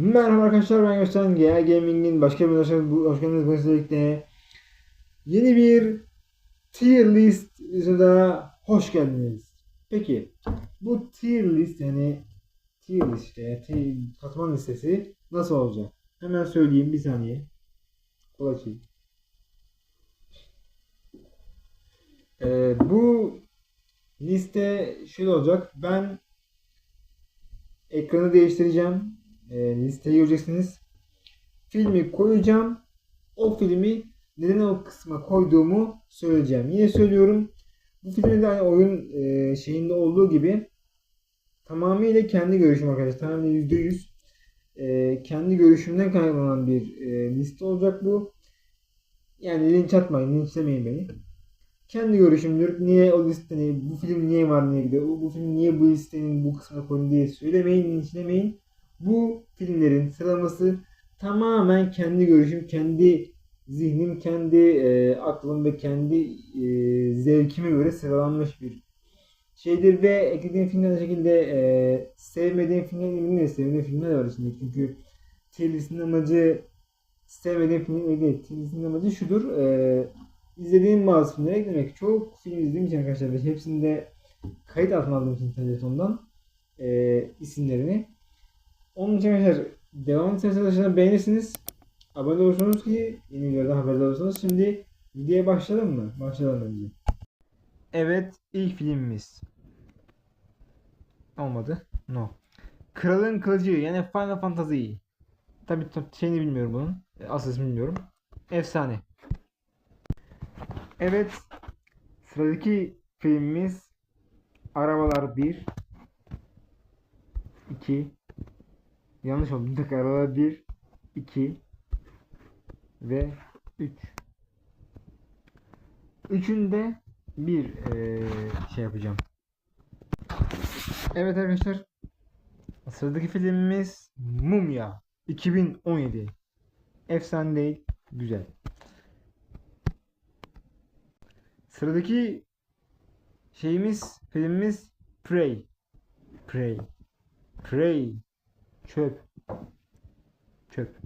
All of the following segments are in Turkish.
Merhaba arkadaşlar ben Gösteren GA Gaming'in başka bir hoş bu hoş geldiniz. Bugün birlikte yeni bir tier list videosuna hoş geldiniz. Peki bu tier list yani tier list işte tier, katman listesi nasıl olacak? Hemen söyleyeyim bir saniye. Kol açayım. Ee, bu liste şöyle olacak. Ben ekranı değiştireceğim. E, listeyi göreceksiniz. Filmi koyacağım. O filmi neden o kısma koyduğumu söyleyeceğim. Yine söylüyorum. Bu filmde hani oyun e, şeyinde olduğu gibi tamamıyla kendi görüşüm arkadaşlar. Tamamen %100 e, kendi görüşümden kaynaklanan bir e, liste olacak bu. Yani linç atmayın, linçlemeyin beni. Kendi görüşümdür. Niye o listenin, bu film niye var niye gidiyor, bu, film niye bu listenin bu kısmına koyun diye söylemeyin, linçlemeyin. Bu filmlerin sıralaması tamamen kendi görüşüm, kendi zihnim, kendi e, aklım ve kendi e, zevkime göre sıralanmış bir şeydir ve eklediğim filmler de şekilde e, sevmediğim filmler de sevmediğim filmler var içinde. Çünkü tier listinin amacı sevmediğim filmler değil. Tier listinin amacı şudur. E, izlediğim bazı filmleri eklemek. Çok film izlediğim için arkadaşlar ve hepsini de kayıt altına aldığım için telefondan e, isimlerini. Onun için arkadaşlar devam ederseniz arkadaşlar beğenirsiniz. Abone olursunuz ki yeni videolardan haberdar olursunuz. Şimdi videoya başlayalım mı? Başlayalım önce. Evet ilk filmimiz. Olmadı. No. Kralın Kılıcı yani Final Fantasy. Tabi şeyini bilmiyorum bunun. E, Asıl ismini bilmiyorum. Efsane. Evet. Sıradaki filmimiz Arabalar 1 2 Yanlış oldu. Aralar 1 2 ve 3 Üçünde bir eee, şey yapacağım. Evet arkadaşlar. Sıradaki filmimiz Mumya 2017. Efsane değil, güzel. Sıradaki şeyimiz, filmimiz Prey. Prey. Prey. Çöp. Çöp.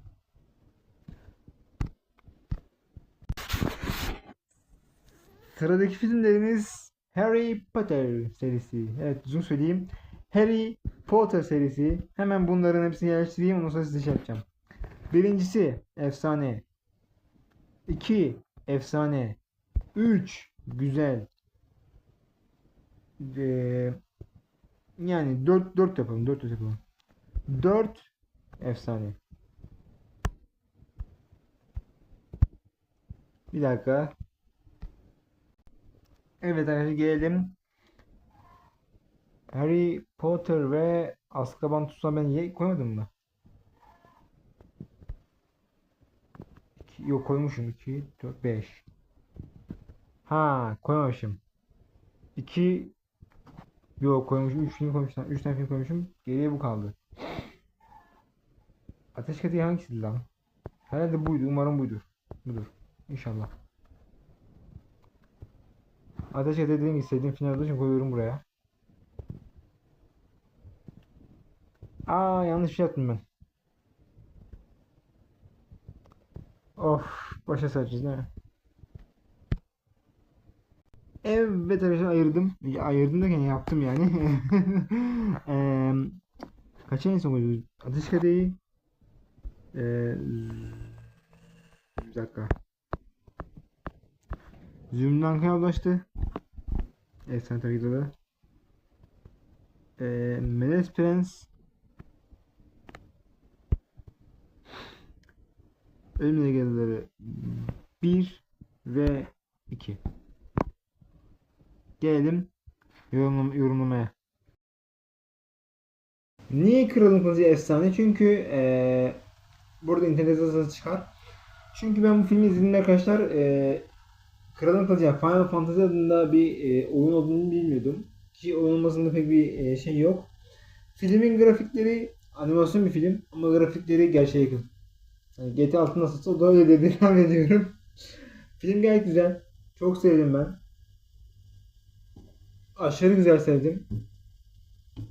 Sıradaki filmlerimiz Harry Potter serisi. Evet uzun söyleyeyim. Harry Potter serisi. Hemen bunların hepsini yerleştireyim. Ondan sonra size şey yapacağım. Birincisi efsane. 2 efsane. 3 güzel. Ee, yani 4 4 yapalım. 4 yapalım. 4 efsane. Bir dakika. Evet arkadaşlar gelelim. Harry Potter ve Azkaban Tutsağı ben koymadım mı? Yok koymuşum. 2, 4, 5. Ha koymamışım. 2 Yok koymuşum. 3 film koymuşum. 3 tane koymuşum. Geriye bu kaldı. Ateş Kadehi hangisiydi lan? Herhalde buydu. Umarım buydur. Budur. İnşallah. Ateş Kadehi dediğim gibi sevdiğim final olduğu için koyuyorum buraya. Aa yanlış şey yaptım ben. Of. Başa saracağız değil mi? Evet arkadaşlar ayırdım. Ya, ayırdım derken yaptım yani. Eee kaça en son koyduk? Ateş Kadehi Eee bir dakika. Zümranka'ya ulaştı. Efsane tabii ki de. Eee Melez Prens Ölümle Geldileri 1 ve 2 Gelelim yorumlam yorumlamaya. Niye Kralın Kılıcı efsane? Çünkü eee burada internet yazısı çıkar. Çünkü ben bu filmi izledim arkadaşlar. Eee Kralın Kılıcı yani Final Fantasy adında bir eee, oyun olduğunu bilmiyordum. Ki oyun olmasında pek bir eee, şey yok. Filmin grafikleri animasyon bir film ama grafikleri gerçeğe yakın. Yani GTA 6 nasılsa o da öyle de devam ediyorum. Film gayet güzel. Çok sevdim ben. Aşırı güzel sevdim.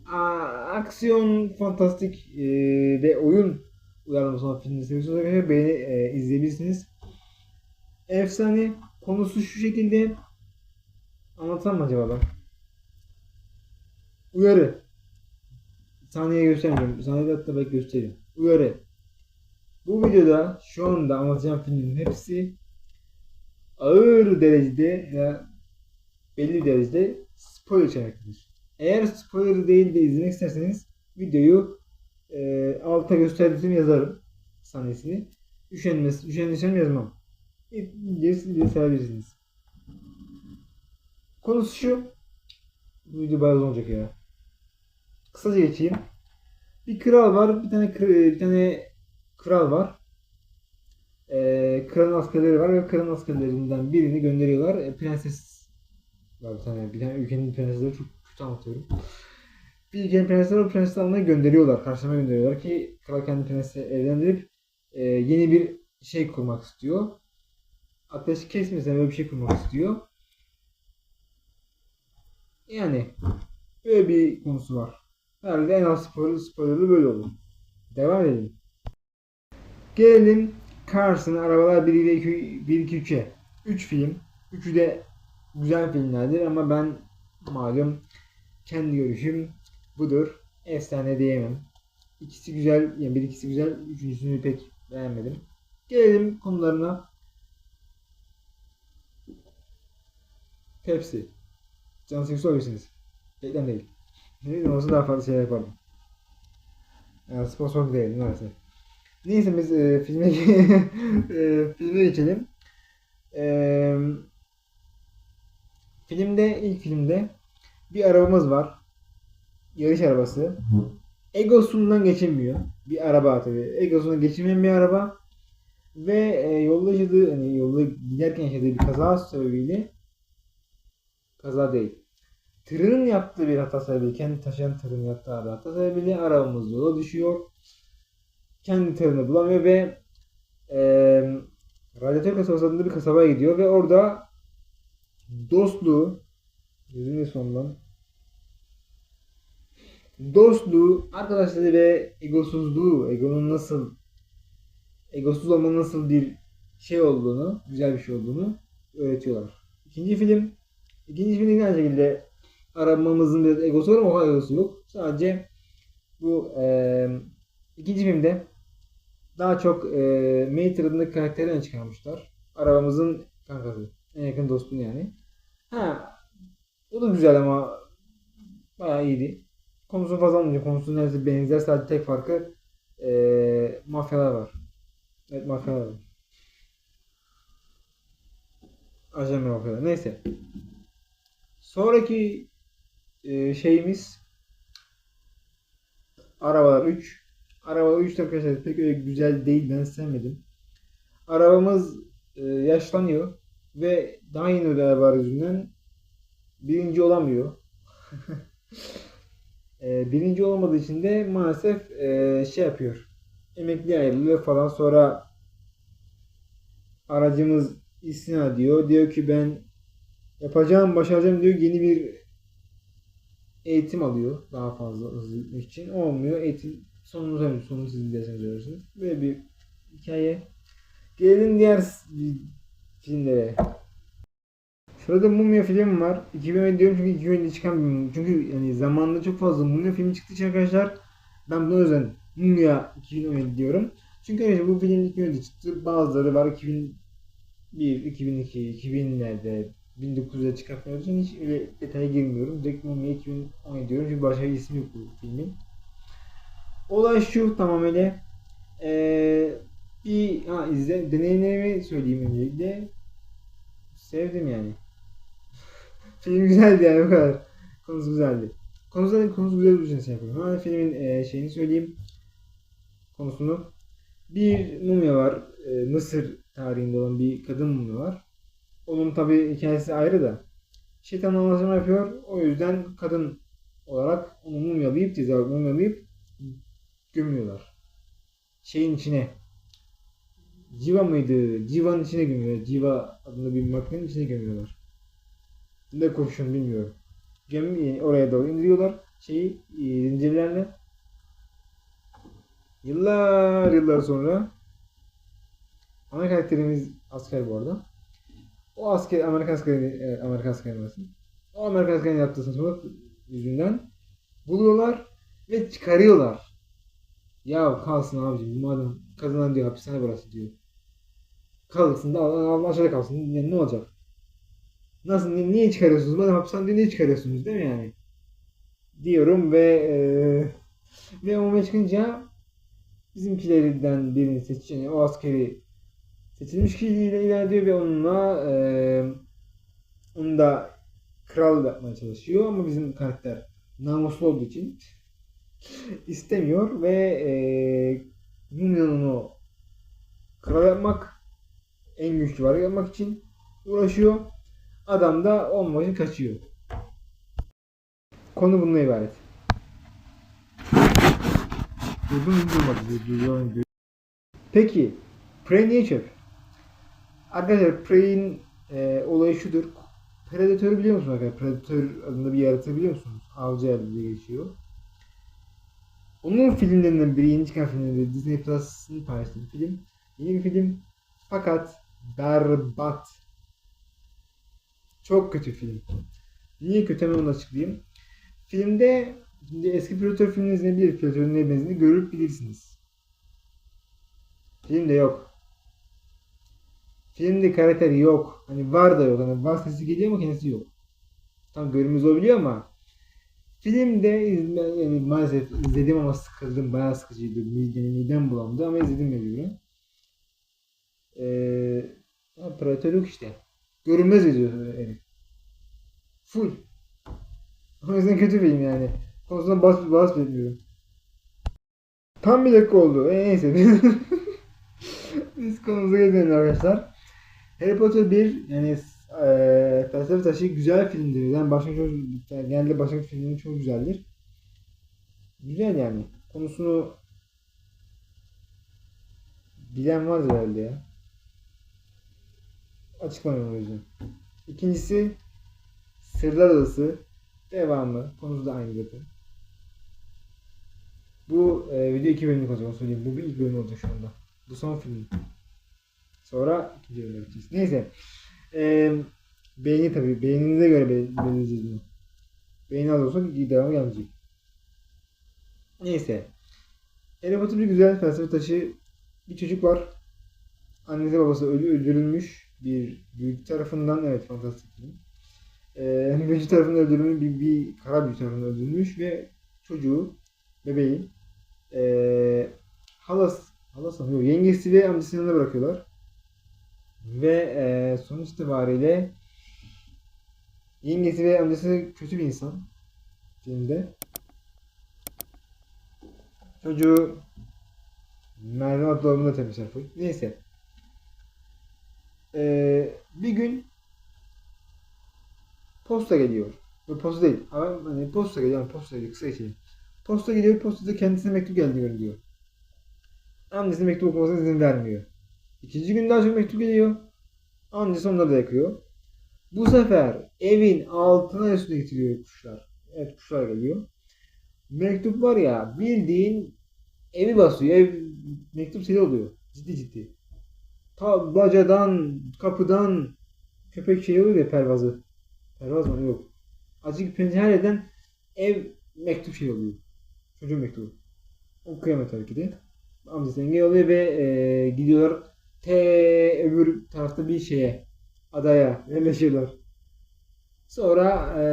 Aa, aksiyon, fantastik eee, ve oyun uyarlaması sonra filmini seviyorsanız arkadaşlar beğeni e, izleyebilirsiniz. Efsane. Konusu şu şekilde. Anlatsam mı acaba ben? Uyarı. Sahneye göstermiyorum. Sahnede hatta belki göstereyim. Uyarı. Bu videoda şu anda anlatacağım filmin hepsi ağır derecede ya belli derecede spoiler içeriklidir. Eğer spoiler değil de izlemek isterseniz videoyu e, alta gösterdiğim yazarım sahnesini. Üşenmez, üşenirsem yazmam. Diye sevebilirsiniz. Konusu şu. Bu video bayağı uzun olacak ya. Kısaca geçeyim. Bir kral var, bir tane bir tane kral var. Ee, kralın askerleri var ve kralın askerlerinden birini gönderiyorlar. E, prenses var bir tane. Bir tane ülkenin prensesleri çok kötü anlatıyorum. Bir ülkenin prensesleri o prensesi almaya gönderiyorlar. Karşılama gönderiyorlar ki kral kendi prensesi evlendirip e, yeni bir şey kurmak istiyor. Ateş kesmesen böyle bir şey kurmak istiyor. Yani böyle bir konusu var. Herhalde en az spoiler, spoilerlı böyle olur. Devam edelim. Gelelim Cars'ın Arabalar 1 ve 2, 1 2 3'e. 3 film. Üçü de güzel filmlerdir ama ben malum kendi görüşüm budur. Efsane diyemem. İkisi güzel, yani bir ikisi güzel, üçüncüsünü pek beğenmedim. Gelelim konularına. Pepsi. Can sıkısı olabilirsiniz. Reklam değil. Ne olsa daha fazla şeyler yapardım. Yani sponsor değil maalesef. Neyse biz e, filme e, filme geçelim. E, filmde ilk filmde bir arabamız var. Yarış arabası. Egosundan geçemiyor. Bir araba tabii. Egosundan geçemeyen bir araba. Ve e, yolda yaşadığı, hani yolda giderken yaşadığı bir kaza sebebiyle kaza değil. Tırın yaptığı bir hata sebebiyle, kendi taşıyan tırın yaptığı bir hata sebebiyle arabamız yola düşüyor kendi tırını bulamıyor ve e, radyatör kasabası adında bir kasabaya gidiyor ve orada dostluğu gözümün sonundan dostluğu, arkadaşları ve egosuzluğu, egonun nasıl egosuz olmanın nasıl bir şey olduğunu, güzel bir şey olduğunu öğretiyorlar. İkinci film ikinci filmde aynı şekilde arabamızın biraz egosu var ama o egosu yok. Sadece bu e, ikinci filmde daha çok e, Mater adındaki karakteri çıkarmışlar. Arabamızın kankası. En yakın dostum yani. Ha, o da güzel ama bayağı iyiydi. Konusunu fazla anlayacağım. Konusu neredeyse benzer. Sadece tek farkı e, mafyalar var. Evet mafyalar var. Ajan mafyalar. Neyse. Sonraki e, şeyimiz Arabalar 3. Araba 3 arkadaşlar pek öyle güzel değil. Ben sevmedim. Arabamız e, yaşlanıyor ve daha yeni bir araba yüzünden birinci olamıyor. e, birinci olamadığı için de maalesef e, şey yapıyor. Emekli ayrılıyor falan sonra aracımız istina diyor. Diyor ki ben yapacağım, başaracağım diyor. Yeni bir eğitim alıyor daha fazla hızlı gitmek için. Olmuyor. Eğitim sonunu tabii sonunu siz izlerseniz görürsünüz. Böyle bir hikaye. Gelelim diğer filmlere. Şurada Mumya film var. 2017 diyorum çünkü 2017 çıkan bir mum- Çünkü yani zamanında çok fazla Mumya filmi çıktığı için arkadaşlar ben buna özen Mumya 2017 diyorum. Çünkü arkadaşlar bu film 2017 çıktı. Bazıları var 2001, 2002, 2000'lerde 1900'de çıkartmıyor için hiç öyle detaya girmiyorum. Direkt Mumya 2017 diyorum çünkü başka bir ismi yok bu filmin. Olay şu tamamıyla ee, bir ha, izle deneyimlerimi söyleyeyim öncelikle. Sevdim yani. Film güzeldi yani o kadar. Konusu güzeldi. Konusu, konusu güzel olduğu için şey yapıyorum. Hemen filmin ee, şeyini söyleyeyim. Konusunu. Bir mumya var. ee, Mısır tarihinde olan bir kadın mumya var. Onun tabi hikayesi ayrı da. Şeytan anlaşma yapıyor. O yüzden kadın olarak onu mumyalayıp ceza mumyalayıp gömüyorlar. Şeyin içine. Civa mıydı? Civanın içine gömüyorlar. Civa adında bir makinenin içine gömüyorlar. Ne kurşun bilmiyorum. Yani oraya doğru indiriyorlar. Şeyi e, zincirlerle. Yıllar yıllar sonra ana karakterimiz asker bu arada. O asker Amerikan askeri e, Amerikan askeri olmasın. O Amerikan askerinin yaptığı saçmalık yüzünden buluyorlar ve çıkarıyorlar. Ya kalsın abicim madem kazanan diyor hapishane burası diyor. Kalsın da al- al- aşağıda kalsın. Yani ne olacak? Nasıl ni- niye çıkarıyorsunuz? Madem hapishane diyor niye çıkarıyorsunuz değil mi yani? Diyorum ve e, ve o çıkınca bizimkilerden birini seç yani o askeri seçilmiş kişiyle ilerliyor ve onunla e, onu da kral yapmaya çalışıyor ama bizim karakter namuslu olduğu için istemiyor ve e, onu kral yapmak en güçlü var yapmak için uğraşıyor. Adam da olmak için kaçıyor. Konu bununla ibaret. Dur- dur- dur- Peki Prey niye çöp? Arkadaşlar Prey'in e, olayı şudur. Predator'u biliyor musunuz arkadaşlar? Predator adında bir yaratığı biliyor musunuz? Avcı diye geçiyor. Onun filmlerinden biri yeni çıkan filmlerinde Disney Plus'ın paylaştığı film. Yeni bir film. Fakat berbat. Çok kötü film. Niye kötü hemen onu açıklayayım. Filmde şimdi eski Predator filmini izleyebilir. Predator'un ne benzediğini görüp bilirsiniz. Filmde yok. Filmde karakter yok. Hani var da yok. Hani var sesi geliyor ama kendisi yok. Tam görünmez olabiliyor ama filmde yani maalesef izledim ama sıkıldım. Bayağı sıkıcıydı. Midem, midem bulandı ama izledim mecburen. Ee, ha, Predator yok işte. Görünmez ediyor herif. Full. O yüzden kötü film yani. Konusundan bahs bahsetmiyorum. Tam bir dakika oldu. E, neyse. Biz konumuza gelelim arkadaşlar. Harry Potter 1 yani e, felsefe taşı güzel filmdir. Yani başlangıç genelde başlangıç filmleri çok güzeldir. Güzel yani. Konusunu bilen vardır herhalde ya. Açıklamıyorum o yüzden. İkincisi Sırlar Odası devamı. Konusu da aynı zaten. Bu e, video iki bölümlük olacak onu söyleyeyim. Bu bir ilk bölüm olacak şu anda. Bu son film. Sonra ikinci bölüm yapacağız. Neyse. E, beğeni tabii. Beğeninize göre be- belirleyeceğiz bunu. Beğeni az olsa devamı gelmeyecek. Neyse. Potter bir güzel felsefe taşı. Bir çocuk var. Annesi babası ölü öldürülmüş. Bir büyük tarafından evet fantastik film. Ee, büyücü tarafından öldürülmüş bir, bir kara büyücü tarafından öldürülmüş ve çocuğu bebeği ee, halas halası? Yok, yengesi ve amcasının yanına bırakıyorlar. Ve ee, sonuç itibariyle yengesi ve amcası kötü bir insan filmde. Çocuğu merdiven dolabında temizler. Neyse. Ee, bir gün posta geliyor. Bu posta değil. Ama hani posta geliyor. Posta geliyor. Kısa geçeyim. Posta geliyor. Postada kendisine mektup geldiğini diyor. Annesi mektup okumasına izin vermiyor. İkinci gün daha çok mektup geliyor. Annesi onları da yakıyor. Bu sefer evin altına üstüne getiriyor kuşlar. Evet kuşlar geliyor. Mektup var ya bildiğin evi basıyor. Ev mektup seli oluyor. Ciddi ciddi. Ta bacadan, kapıdan köpek şey oluyor ya pervazı. Pervaz mı? Yok. Açık pencereden ev mektup şey oluyor. Çocuğun mektubu. O kıyamet hareketi. Amcası engel oluyor ve e, gidiyorlar te öbür tarafta bir şeye adaya yerleşiyorlar. Sonra e,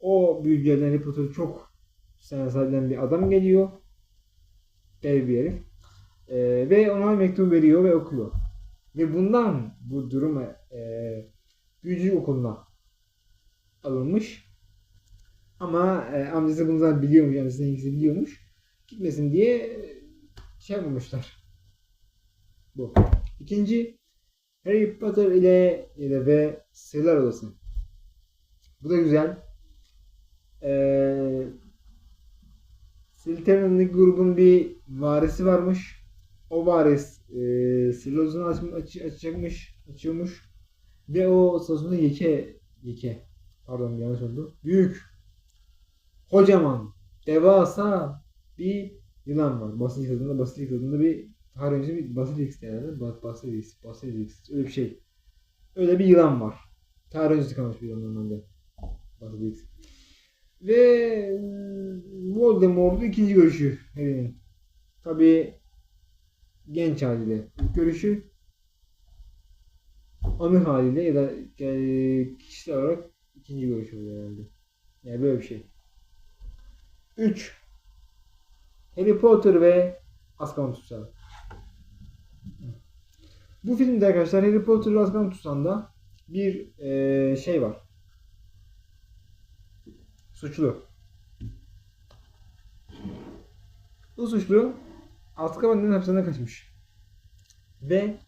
o büyücülerden Harry çok sene bir adam geliyor. Dev bir herif. E, ve ona mektubu veriyor ve okuyor. Ve bundan bu durum e, büyücülük okuluna alınmış. Ama e, amcası bunu zaten biliyormuş. Amcasının ilgisi biliyormuş. Gitmesin diye şey yapmamışlar. Bu. İkinci Harry Potter ile, ile ve Sırlar Odası. Bu da güzel. Ee, Slytherin'deki grubun bir varisi varmış. O varis e, Odası'nı aç, aç, açacakmış, açıyormuş. Ve o sırasında Yeke, Yeke, pardon yanlış oldu. Büyük, kocaman, devasa bir yılan var. Basilix adında Basilix adında bir önce bir Basilix herhalde. Ba- Basilix, Basilix öyle bir şey. Öyle bir yılan var. Tarih kalmış bir yılan normalde. Basilix. Ve Voldemort'un ikinci görüşü Harry'nin. Tabi genç haliyle görüşü anı haliyle ya da e, kişisel olarak ikinci görüşü oluyor herhalde. Yani böyle bir şey. 3. Harry Potter ve Azkaban Tutsağı. Bu filmde arkadaşlar Harry Potter ve Azkaban Tutsağı'nda bir e, şey var. Suçlu. Bu suçlu Azkaban'ın hapishaneden kaçmış. Ve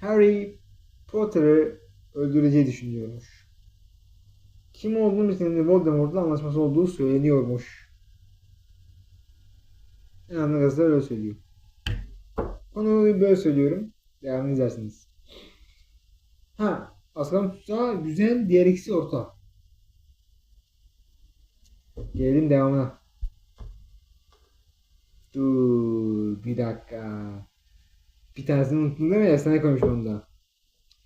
Harry Potter'ı öldüreceği düşünüyormuş. Kim olduğunu bildiğinde Voldemort'la anlaşması olduğu söyleniyormuş. En azından gazeteler öyle söylüyor. Konuyu böyle söylüyorum. Devamını izlersiniz. Ha, Azkaban Tutsağı güzel, diğer ikisi orta. Gelelim devamına. Dur bir dakika. Bir tanesini unuttum değil mi? Efsane koymuşum onda.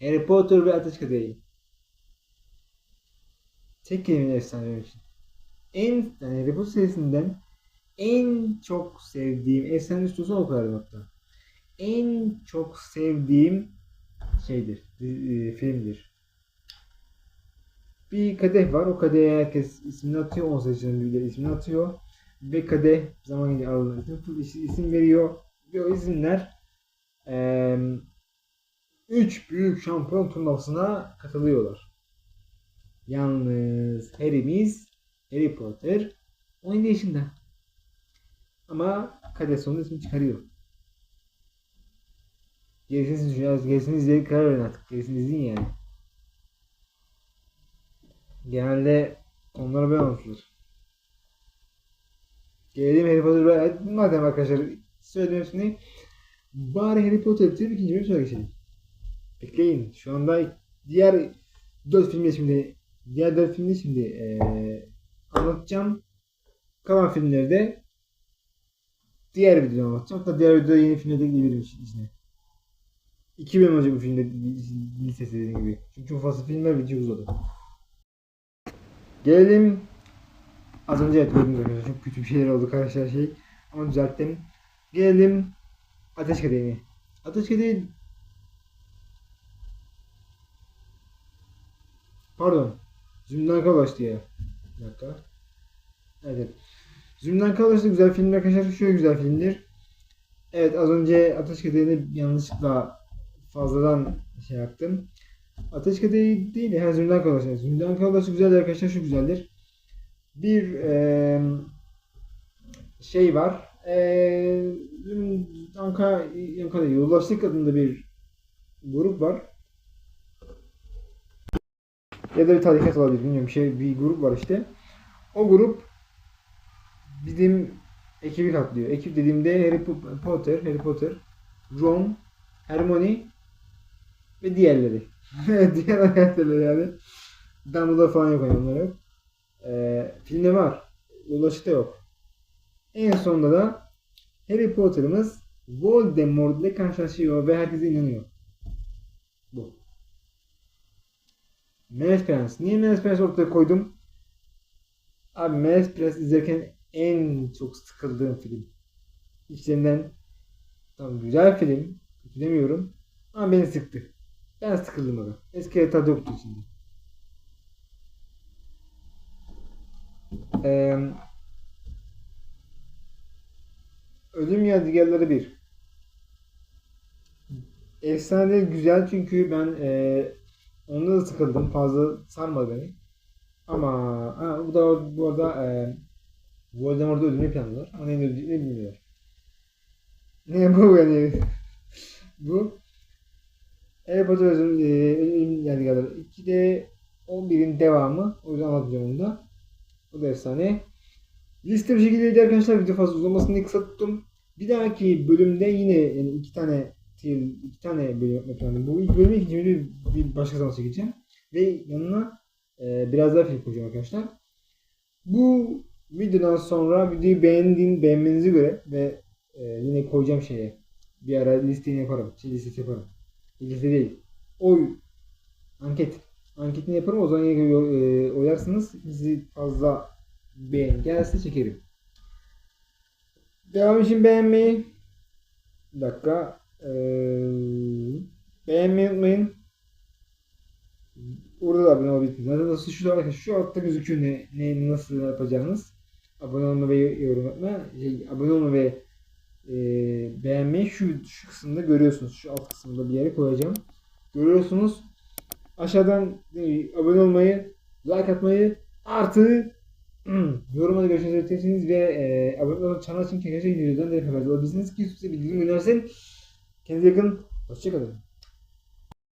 Harry Potter ve Ateş Kadehi. Tek kelimeyle efsane benim için. En, yani Harry Potter serisinden en çok sevdiğim, efsane üstüne o kadar hatta. En çok sevdiğim şeydir, e, filmdir. Bir kadeh var. O kadehe herkes ismini atıyor. 18 yaşında birileri ismini atıyor. Ve kadeh zaman geliyor aralarında isim, isim, veriyor. Ve o isimler eee üç büyük şampiyon turnuvasına katılıyorlar. Yalnız Harry'miz Harry Potter 17 yaşında. Ama kadeh sonunda ismini çıkarıyor. Gerisini düşünün. Gerisini izleyip karar verin artık. Gerisini izleyin yani. Genelde konulara böyle anlatılır. Gelelim Harry Potter madem arkadaşlar söyledim hepsini bari Harry Potter bitirip ikinci bölüm sonra geçelim. Bekleyin. Şu anda diğer dört filmde şimdi diğer dört filmde şimdi eee, anlatacağım. Kalan filmleri de diğer videoda anlatacağım. Hatta diğer videoda yeni filmde de girebilirim içine. İki bölüm olacak bu filmde listesi dediğim gibi. Çünkü çok fazla filmler video uzadı. Gelelim Az önce evet gördünüz arkadaşlar çok kötü bir şeyler oldu arkadaşlar şey ama düzelttim. Gelelim Ateş Kadehi'ne. Ateş Kadehi Pardon. Zümrüt Kalaş diye. Bir dakika. Evet. evet. Zümrüt da güzel filmdir arkadaşlar. Şöyle güzel filmdir. Evet az önce Ateş Kadehi'ni yanlışlıkla fazladan şey yaptım. Ateş Kadehi değil. Yani Zümrüt Kalaş. Zümrüt Kalaş güzeldir arkadaşlar. Şu güzeldir bir e, şey var. E, Ankara, Ankara Yoldaşlık adında bir grup var. Ya da bir tarikat olabilir bilmiyorum. Bir şey bir grup var işte. O grup bizim ekibi katlıyor. Ekip dediğimde Harry Potter, Harry Potter, Ron, Hermione ve diğerleri. Diğer karakterler yani. Dumbledore falan yok onlara. Ee, filmde var. Ulaşıkta yok. En sonunda da Harry Potter'ımız Voldemort ile karşılaşıyor ve herkese inanıyor. Bu. Melez Prens. Niye Melez Prens ortaya koydum? Abi Melez Prens izlerken en çok sıkıldığım film. İçlerinden tam güzel film. Kötü demiyorum. Ama beni sıktı. Ben sıkıldım abi. Eski tadı yoktu içinde. Ee, Ölüm Yadigarları 1 Efsane güzel çünkü ben e, onda da sıkıldım. Fazla sarmadı beni. Ama ha, bu da bu arada e, Voldemort'u öldürmeyi planlıyorlar. Ama ne öldürdüğünü bilmiyorlar. Ne bu yani? bu Harry Potter Ölüm, e, Ölüm Yadigarları 2'de 11'in devamı. O yüzden anlatacağım onu da. Bu da efsane. Liste bir şekilde arkadaşlar video fazla uzamasını diye kısa tuttum. Bir dahaki bölümde yine yani iki tane iki tane bölüm yapmak planım. Bu ilk bölümü ikinci bölümü bir başka zaman çekeceğim. Ve yanına e, biraz daha film koyacağım arkadaşlar. Bu videodan sonra videoyu beğendiğin, beğenmenize göre ve e, yine koyacağım şeye bir ara listeni yaparım. Şey listesi yaparım. Liste değil. Oy. Anket. Anketini yaparım. O zaman e, oyarsınız. Sizi fazla beğen gelse çekerim. Devam için beğenmeyi. Bir dakika. Ee, beğenmeyi unutmayın. Orada da abone olabilirsiniz. Zaten nasıl şu, arkadaşlar, şu altta gözüküyor ne, ne nasıl yapacağınız. Abone olma ve yorum atma. Şey, abone olma ve e, beğenmeyi şu, şu kısımda görüyorsunuz. Şu alt kısımda bir yere koyacağım. Görüyorsunuz. Aşağıdan e, abone olmayı, like atmayı artı yorumlarda görüşünüzü belirtirsiniz ve e, abone olmayı çanel için kendinize videodan direkt haberdar olabilirsiniz ki size bildirim önersin. Kendinize yakın. Hoşçakalın.